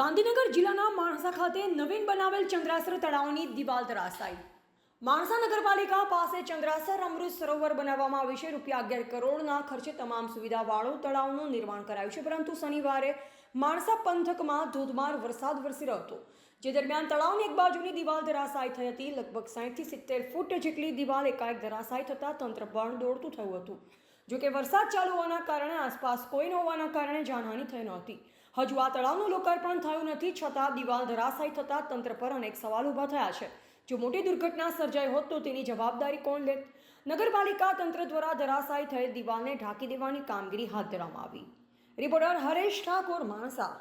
ગાંધીનગર જિલ્લાના માણસા ખાતે નવીન બનાવેલ ચંદ્રાસર તળાવની દિવાલ ધરાશાયી. માણસા નગરપાલિકા પાસે ચંદ્રાસર અમૃત સરોવર બનાવવામાં આવ્યું છે. રૂપિયા અગિયાર કરોડના ખર્ચે તમામ સુવિધાવાળું તળાવનું નિર્માણ કરાયું છે. પરંતુ શનિવારે માણસા પંથકમાં ધોધમાર વરસાદ વરસી રહ્યો હતો. જે દરમિયાન તળાવની એક બાજુની દિવાલ ધરાશાયી થઈ હતી. લગભગ સાઠથી સિત્તેર ફૂટ જેટલી દિવાલ એકાએક ધરાશાયી થતાં તંત્ર પણ દોડતું થયું હતું. જો કે વરસાદ ચાલુ હોવાના કારણે આસપાસ કોઈ ન હોવાના કારણે જાનહાની થઈ નહોતી. હજુ આ તળાવનું લોકાર્પણ થયું નથી, છતાં દિવાલ ધરાશાયી થતાં તંત્ર પર અનેક સવાલ ઊભા થયા છે. જો મોટી દુર્ઘટના સર્જાઈ હોત તો તેની જવાબદારી કોણ લેત? નગરપાલિકા તંત્ર દ્વારા ધરાશાયી થયેલ દિવાલને ઢાંકી દેવાની કામગીરી હાથ ધરવામાં આવી. રિપોર્ટર હરેશ ઠાકોર માણસા